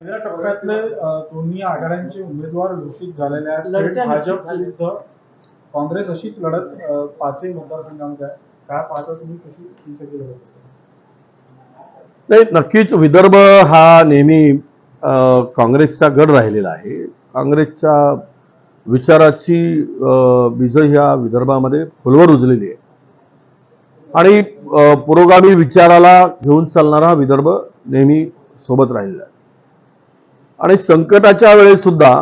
पहिल्या टप्प्यातले दोन्ही आघाड्यांचे उमेदवार घोषित झालेले आहेत. थेट भाजप. विरुद्ध काँग्रेस अशीच लढत अ, पाचही मतदारसंघामध्ये आहे. काय पाहता तुम्ही? कशी ही सगळी लढत असेल? नाही नक्कीच विदर्भ हा नेहमी अ, काँग्रेसचा गड राहिलेला आहे. काँग्रेसच्या विचाराची अ, बीजं ह्या विदर्भामध्ये खोलवर रुजलेली आहे आणि अ, पुरोगामी विचाराला घेऊन चालणारा हा विदर्भ नेहमी सोबत राहिलेला आहे. आणि संकटाच्या वेळेस सुद्धा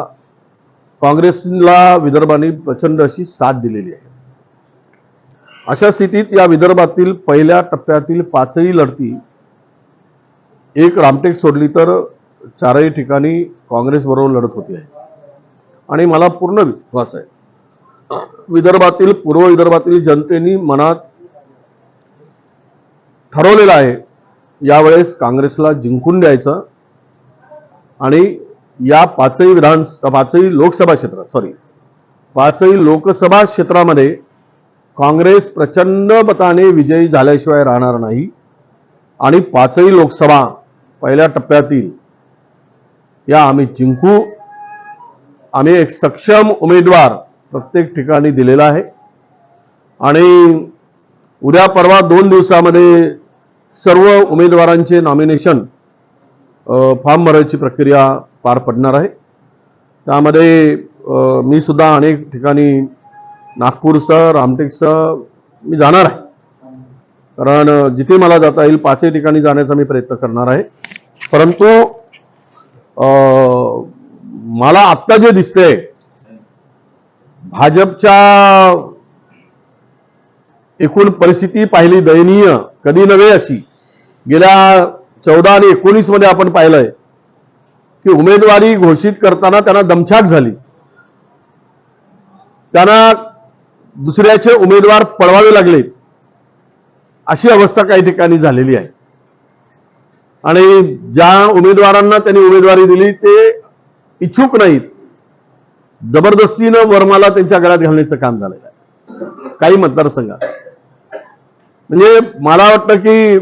काँग्रेसला विदर्भाने प्रचंड अशी साथ दिलेली आहे. अशा स्थितीत या विदर्भातील पहिल्या टप्प्यातील पाचही लढती एक रामटेक सोडली तर चारही ठिकाणी काँग्रेसबरोबर लढत होती आहे. आणि मला पूर्ण विश्वास आहे विदर्भातील पूर्व विदर्भातील जनतेनी मनात ठरवलेलं आहे यावेळेस काँग्रेसला जिंकून द्यायचं आणि या पाचही विधान पाचही लोकसभा क्षेत्र सॉरी पाचही लोकसभा क्षेत्रामध्ये काँग्रेस प्रचंड मताने विजयी झाल्याशिवाय राहणार नाही. आणि पाचही लोकसभा पहिल्या टप्प्यातील या आम्ही जिंकू. आम्ही एक सक्षम उमेदवार प्रत्येक ठिकाणी दिलेला आहे. आणि उद्या परवा दोन दिवसामध्ये सर्व उमेदवारांचे नॉमिनेशन फॉर्म भरायची प्रक्रिया पार पडणार आहे. त्यामध्ये मी सुद्धा अनेक ठिकाणी नागपूरसह रामटेकसह मी जाणार आहे. कारण जिथे मला जाता येईल पाचही ठिकाणी जाण्याचा मी प्रयत्न करणार आहे. परंतु मला आत्ता जे दिसतंय भाजपच्या एकूण परिस्थिती पाहिली दयनीय कधी नव्हे अशी. गेल्या चौदा आणि एकोणीसमध्ये आपण पाहिलंय की उमेदवारी घोषित करताना त्यांना दमछाक झाली. त्यांना दुसऱ्याचे उमेदवार पळवावे लागले. अशी अवस्था काही ठिकाणी झालेली आहे. आणि ज्या उमेदवारांना त्यांनी उमेदवारी दिली ते इच्छुक नाहीत. जबरदस्तीनं वर्माला त्यांच्या गळ्यात घालण्याचं काम झालेलं आहे. काही मतदारसंघात. म्हणजे मला वाटतं की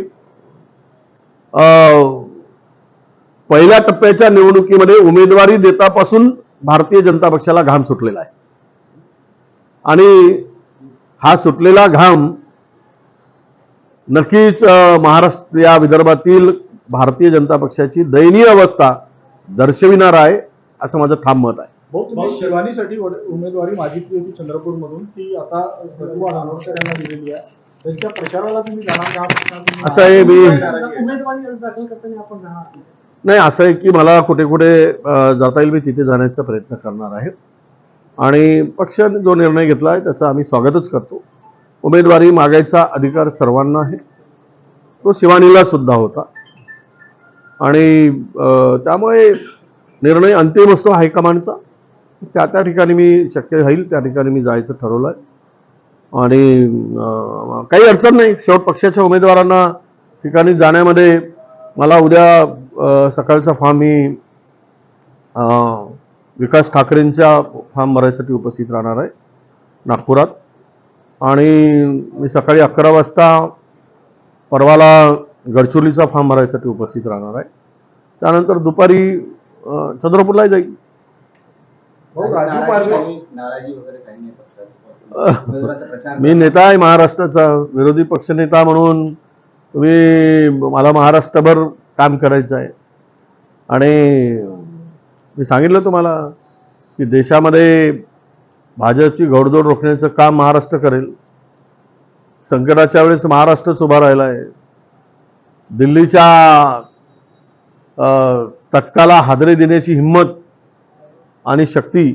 पहिल्या टप्प्याच्या निवडणुकीमध्ये उमेदवारी देतापासून भारतीय जनता पक्षाला घाम सुटलेला आहे. आणि हा सुटलेला घाम नक्कीच महाराष्ट्र या विदर्भातील भारतीय जनता पक्षाची दयनीय अवस्था दर्शविणार आहे असं माझं ठाम मत आहे. भाऊ उमेदवारी मागितली होती चंद्रपूरमधून ती आता यांना दिलेली आहे. त्यांच्या प्रचाराला तुम्ही जाणार का? तुम्ही- असं आहे, मी- उमेदवारी अर्ज दाखल करताना आपण जाणार आहोत. नाही असं आहे की मला कुठे कुठे अ, जाता येईल मी तिथे जाण्याचा प्रयत्न करणार आहे. आणि पक्षाने जो निर्णय घेतला आहे त्याचं आम्ही स्वागतच करतो. उमेदवारी मागायचा अधिकार सर्वांना आहे. तो शिवानीला सुद्धा होता. आणि अ, त्यामुळे निर्णय अंतिम असतो हायकमांडचा. त्या त्या ठिकाणी मी शक्य होईल त्या ठिकाणी मी जायचं ठरवलं आहे आणि काही अडचण नाही. शेवट पक्षाच्या उमेदवारांना ठिकाणी जाण्यामध्ये मला उद्या सकाळचा फॉर्म मी विकास ठाकरेंच्या फॉर्म भरायसाठी उपस्थित राहणार आहे नागपुरात. आणि मी सकाळी अकरा वाजता परवाला गडचिरोलीचा फॉर्म भरायसाठी उपस्थित राहणार आहे. त्यानंतर दुपारी चंद्रपूरला जाईल. भाऊ राजू पारवे नाराजी वगैरे काही नाही. मी नेता आहे महाराष्ट्राचा विरोधी पक्षनेता म्हणून तुम्ही मला महाराष्ट्रभर काम करायचं आहे. आणि मी सांगितलं तुम्हाला की देशामध्ये भाजपची घोडदौड रोखण्याचं काम महाराष्ट्र करेल. संकटाच्या वेळेस महाराष्ट्रच उभा राहिला आहे. दिल्लीच्या तटकाला हादरे देण्याची हिंमत आणि शक्ती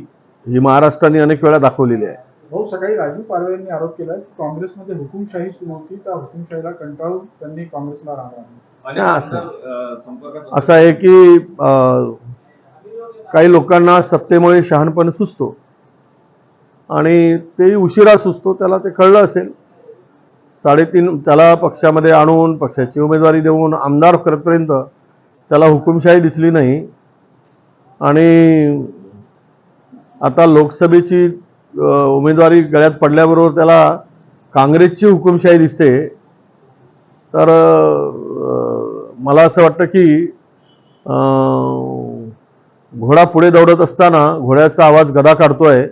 ही महाराष्ट्राने अनेक वेळा दाखवलेली आहे. भाऊ सकाळी राजू पारवे यांनी आरोप केला की काँग्रेसमध्ये हुकुमशाही सुरू होती त्या हुकुमशाहीला कंटाळून त्यांनी काँग्रेसला राहणार हा, असं असं आहे की काही लोकांना सत्तेमुळे शहाणपण सुचतो. आणि तेही उशिरा सुचतो त्याला ते कळलं असेल. साडेतीन त्याला पक्षामध्ये आणून पक्षाची उमेदवारी देऊन आमदार करतपर्यंत त्याला हुकुमशाही दिसली नाही. आणि आता लोकसभेची उमेदवारी गळ्यात पडल्याबरोबर त्याला काँग्रेसची हुकुमशाही दिसते. तर मला असं वाटतं की घोडा पुढे दौडत असताना घोड्याचा आवाज गदा काढतोय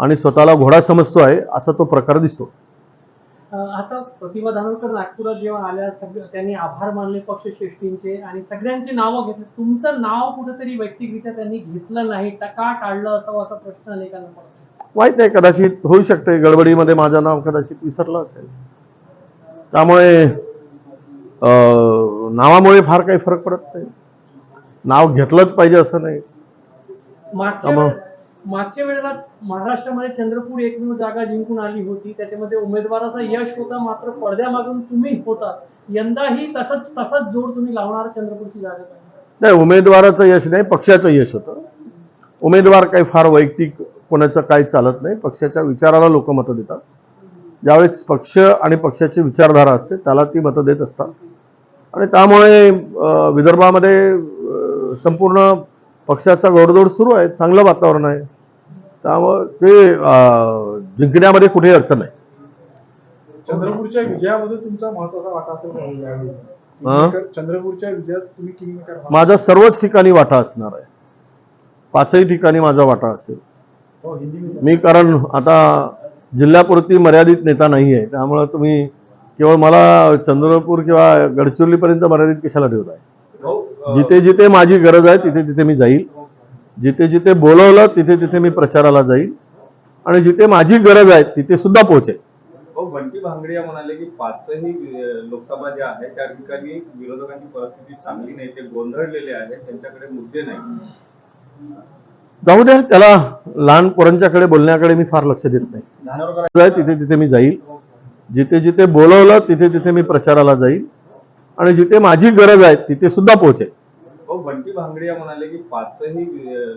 आणि स्वतःला घोडा समजतो आहे असा तो प्रकार दिसतो. आता प्रतिभा धानोरकर नागपुरात जेव्हा आल्या सगळं त्यांनी आभार मानले पक्षश्रेष्ठींचे आणि सगळ्यांची नावं घेतली. तुमचं नाव कुठेतरी वैयक्तिकरित्या त्यांनी घेतलं नाही का टाळलं असावं असा प्रश्न अनेकांना पडतो. माहीत नाही कदाचित होऊ शकते गडबडीमध्ये माझं नाव कदाचित विसरलं असेल. त्यामुळे नावामुळे फार काही फरक पडत नाही. नाव घेतलंच पाहिजे असं नाही. मागच्या वेळेला महाराष्ट्रामध्ये चंद्रपूर एकमेव जागा जिंकून आली होती. त्याच्यामध्ये उमेदवाराचा यश होता मात्र पडद्यामागून तुम्ही होता. यंदाही तसंच तसंच जोड तुम्ही लावणार चंद्रपूरची जागा. नाही उमेदवाराचं यश नाही पक्षाचं यश होतं. उमेदवार काही फार वैयक्तिक कोणाचं काही चालत नाही पक्षाच्या विचाराला लोक मतं देतात. ज्यावेळेस पक्ष आणि पक्षाची विचारधारा असते त्याला ती मतं देत असतात. आणि त्यामुळे विदर्भामध्ये संपूर्ण पक्षाचा गोडदोड सुरू आहे चांगलं वातावरण आहे. त्यामुळे ते जिंकण्यामध्ये कुठेही अडचण नाही. चंद्रपूरच्या विजयामध्ये तुमचा महत्त्वाचा वाटा असेल चंद्रपूरच्या विजयात तुम्ही. माझा सर्वच ठिकाणी वाटा असणार आहे. पाचही ठिकाणी माझा वाटा असेल. मी कारण आता जिल्ह्यापुरती मर्यादित नेता नाही आहे त्यामुळं तुम्ही केवळ मला चंद्रपूर किंवा गडचिरोलीपर्यंत मर्यादित कशाला ठेवताय? जिथे जिथे माझी गरज आहे तिथे तिथे मी जाईल. जिथे जिथे बोलवलं तिथे तिथे मी प्रचाराला जाईल. आणि जिथे माझी गरज आहे तिथे सुद्धा पोहोचेल. बंटी भांगडिया म्हणाले की पाचही लोकसभा ज्या आहेत त्या ठिकाणी विरोधकांची परिस्थिती चांगली नाही ते गोंधळलेले आहेत त्यांच्याकडे मुद्दे नाही. जाऊ द्या त्याला लहान पोरांच्याकडे बोलण्याकडे मी फार लक्ष देत नाही. तिथे तिथे मी जाईल. जिथे जिथे बोलवलं तिथे तिथे मी प्रचाराला जाईल. आणि जिथे माझी गरज आहे तिथे सुद्धा पोहोचेल. भाऊ बंटी भांगडिया म्हणाले की पाचही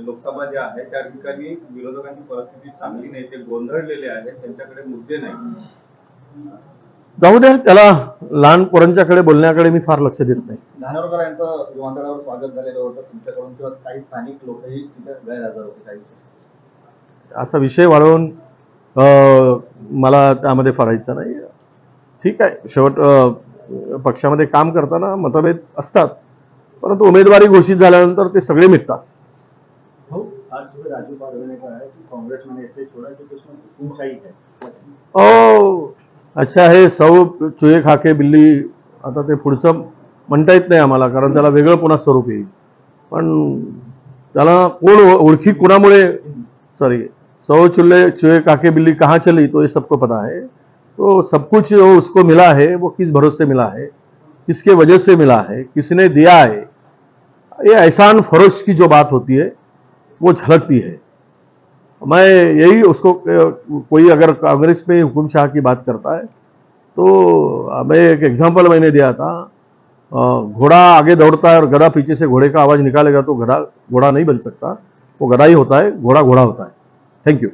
लोकसभा ज्या आहेत त्या ठिकाणी विरोधकांची परिस्थिती चांगली नाही ते गोंधळलेले आहेत त्यांच्याकडे मुद्दे नाही. जाऊ द्या त्याला लहान पोरांच्याकडे बोलण्याकडे मी फार लक्ष देत नाही. धानोरकर यांचं विमानतळावर स्वागत झालेलं होतं तुमच्याकडून किंवा काही स्थानिक लोकही तिथे गैरहजर होते काही. असा विषय वाढवून मला त्यामध्ये फाडायचं नाही. ठीक आहे शेवट पक्षामध्ये काम करताना मतभेद असतात परंतु उमेदवारी घोषित झाल्यानंतर ते सगळे मिटतात. है है ओ अच्छा हे सौ चुये खाके बिल्ली आता ते पुढचं म्हणता येत नाही आम्हाला कारण त्याला वेगळं पुन्हा स्वरूप येईल. पण त्याला कोण ओळखी कुणामुळे सॉरी सौ चूल्हे चुहे काके बिल्ली कहाँ चली तो ये सबको पता है। तो सब कुछ जो उसको मिला है, वो किस भरोसे मिला है? किसके वजह से मिला है? किसने दिया है? ये एहसान फरोश की जो बात होती है, वो झलकती है। मैं यही उसको, कोई अगर कांग्रेस में हुकुम शाह की बात करता है तो मैं एक एग्जांपल मैंने दिया था। घोड़ा आगे दौड़ता है और गधा पीछे से घोड़े का आवाज़ निकालेगा तो गधा, घोड़ा नहीं बन सकता। वो गधा ही होता है, घोड़ा घोड़ा होता है। Thank you